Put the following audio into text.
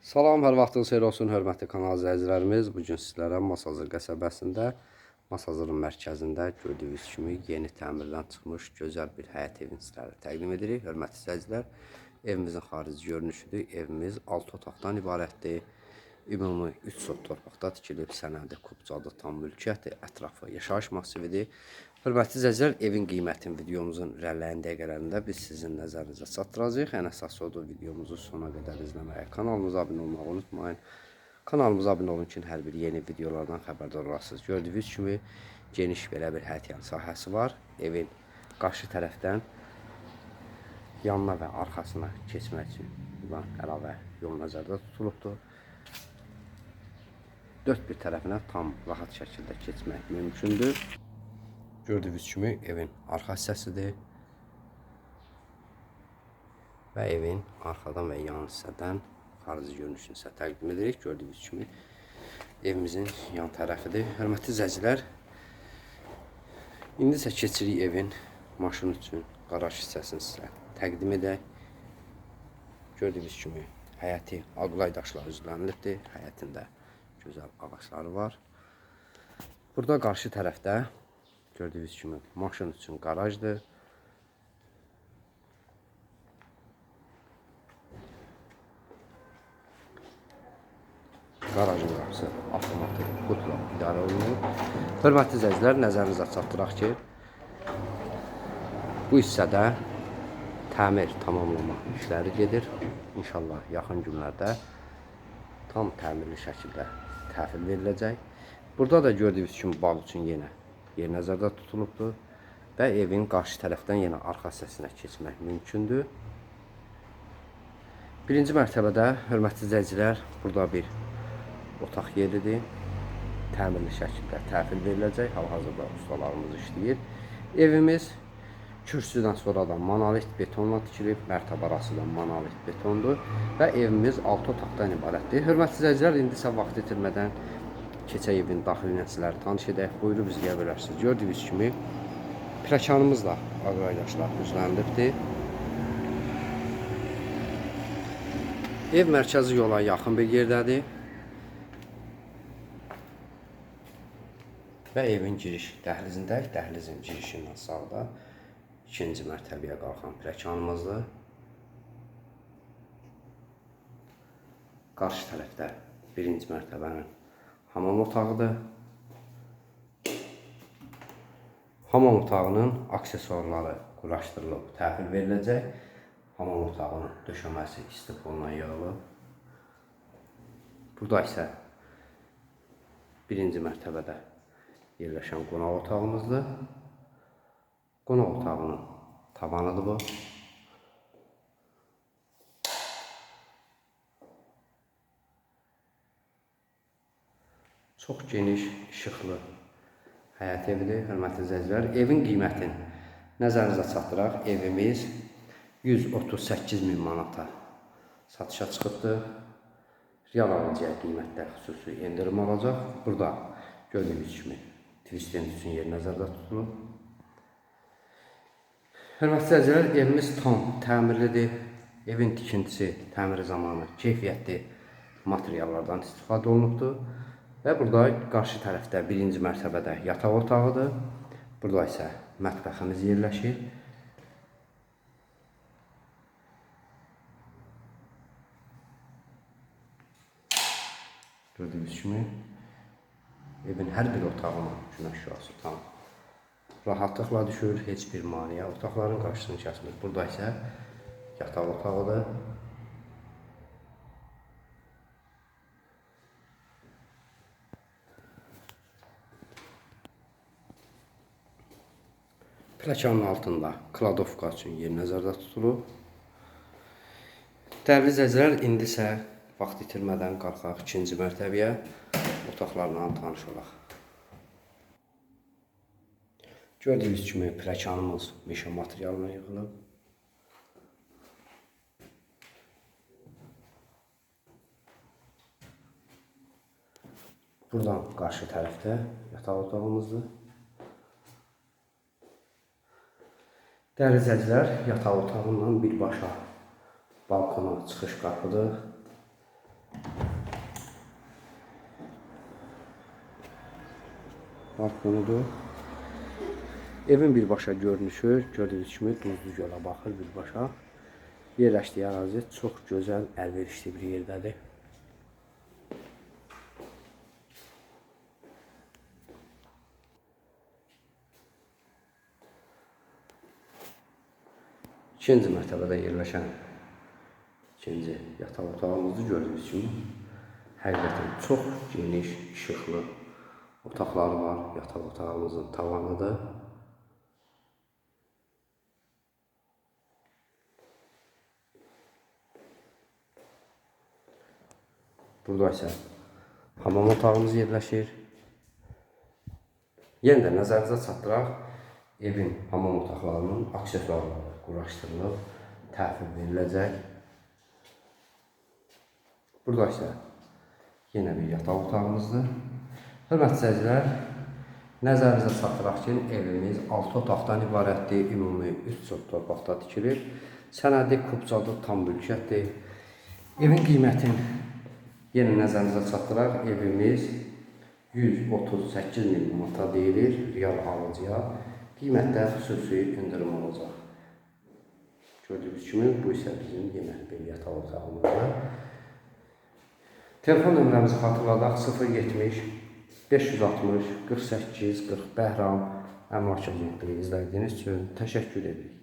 Salam, hər vaxtınız xeyir olsun, hörmətli kanal izləyicilərimiz. Bu gün sizlərə Masazır qəsəbəsində, Masazırın mərkəzində gördüyünüz kimi yeni təmirdən çıxmış gözəl bir həyət evini sizlərə təqdim edirik. Hörmətli izləyicilər, evimizin xarici görünüşüdür. Evimiz 6 otaqdan ibarətdir. Ümumi 3 sot torpaqda tikilib, sənədi, kubcadı, tam mülkiyyəti, ətrafı yaşayış massividir. Hörmətli izləyicilər, evin qiymətini videomuzun irəliləyən dəqiqələrində biz sizin nəzərinizə çatdıracağıq. Ən əsas odur videomuzu sona qədər izləməyə, kanalımıza abunə olmağı unutmayın. Kanalımıza abunə olun ki, hər bir yeni videolardan xəbərdar olasınız. Gördüyünüz kimi geniş belə bir həyətyan sahəsi var. Evin qarşı tərəfdən yanına və arxasına keçmək üçün olan əlavə yol nəzərdə tutulubdur. Dörd bir tərəfinə tam rahat şəkildə keçmək mümkündür. Gördüyünüz kimi evin arxa hissəsidir. Və evin arxadan və yan hissədən xarici görünüşünü sizə təqdim edirik. Gördüyünüz kimi evimizin yan tərəfidir. Hörmətli izləyicilər, indi isə keçirik evin maşın üçün qaraj hissəsini sizə təqdim edək. Gördüyünüz kimi həyəti aqlay daşla üzlənilibdir. Həyətində gözəl ağacları var. Burada qarşı tərəfdə gördüyünüz kimi maşın üçün qarajdır. Qarajın qapısı avtomatik qutla idarə olunur. Hörmətli izləyicilər, nəzərinizə çatdıraq ki, bu hissədə təmir tamamlama işləri gedir. İnşallah yaxın günlərdə tam təmirli şəkildə təhvil veriləcək. Burada da gördüyünüz kimi bağ üçün yenə yer nəzərdə tutulubdur və evin qarşı tərəfdən yenə arxa hissəsinə keçmək mümkündür. Birinci mərtəbədə hörmətli izləyicilər, burada bir otaq yeridir. Təmirli şəkildə təhvil veriləcək. Hal-hazırda ustalarımız işləyir. Evimiz kürsüdən sonra da monolit betonla tikilib, mərtəbə arası da monolit betondur və evimiz 6 otaqdan ibarətdir. Hörmətli izləyicilər, indi isə vaxt itirmədən keçək evin daxili nəticələri tanış edək. Buyurub izləyə bilərsiniz. Gördüyünüz kimi pləkanımız da ağraydaşlar üzlənilibdir. Ev mərkəzi yola yaxın bir yerdədir. Və evin giriş dəhlizindəyik. Dəhlizin girişindən sağda ikinci mərtəbəyə qalxan pləkanımızdır. Qarşı tərəfdə birinci mərtəbənin hamam otağıdır. Hamam otağının aksesuarları quraşdırılıb, təhvil veriləcək. Hamam otağının döşəməsi istifoluna yığılıb. Burada isə birinci mərtəbədə yerləşən qonaq otağımızdır. Qonaq otağının tavanıdır bu. Çox geniş, işıqlı həyət evidir, hörmətli izləyicilər. Evin qiymətini nəzərinizə çatdıraq. Evimiz 138 min manata satışa çıxıbdır. Real alıcıya qiymətdə xüsusi endirim olacaq. Burada gördüyünüz kimi twistend üçün yer nəzərdə tutulub. Hörmətli izləyicilər, evimiz tam təmirlidir. Evin tikintisi təmiri zamanı keyfiyyətli materiallardan istifadə olunubdur. Və burada qarşı tərəfdə birinci mərtəbədə yataq otağıdır. Burada isə mətbəximiz yerləşir. Gördüyünüz kimi evin hər bir otağına günəş şüası tam rahatlıqla düşür, heç bir maneə otaqların qarşısını kəsmir. Burada isə yataq otağıdır. Pləkanın altında kladovka üçün yer nəzərdə tutulub. Dəyərli izləyicilər, indi isə vaxt itirmədən qalxaq ikinci mərtəbəyə otaqlarla tanış olaq. Gördüyünüz kimi pləkanımız meşə materialına yığılıb. Buradan qarşı tərəfdə yataq otağımızdır. Dəyərli izləyicilər, yataq otağından birbaşa balkona çıxış qapıdır. Balkonudur. Evin birbaşa görünüşü, gördüyünüz kimi duzlu gölə baxır birbaşa. Yerləşdiyi ərazi çox gözəl, əlverişli bir yerdədir. İkinci mərtəbədə yerləşən ikinci yataq otağımızı gördüyünüz kimi həqiqətən çox geniş, işıqlı otaqları var. Yataq otağımızın tavanıdır. Burada isə hamam otağımız yerləşir. Yenə də nəzərinizə çatdıraq, evin hamam otaqlarının aksesuarları quraşdırılıb, təhvil veriləcək. Burada isə yenə bir yataq otağımızdır. Hörmətli izləyicilər, nəzərinizə çatdıraq ki, evimiz 6 otaqdan ibarətdir, ümumi 3 çox torpaqda tikilir. Sənədi kubcadır, tam mülkiyyətdir. Evin qiymətini yenə nəzərinizə çatdıraq, evimiz 138 min manata deyilir real alıcıya. Qiymətdə xüsusi indirim olacaq. Gördüyünüz kimi bu isə bizim yenə bir yataq otağımızdır. Telefon nömrəmizi xatırladaq 070 560 48 40 Bəhram Əmlak Agentliyi izlədiyiniz üçün təşəkkür edirik.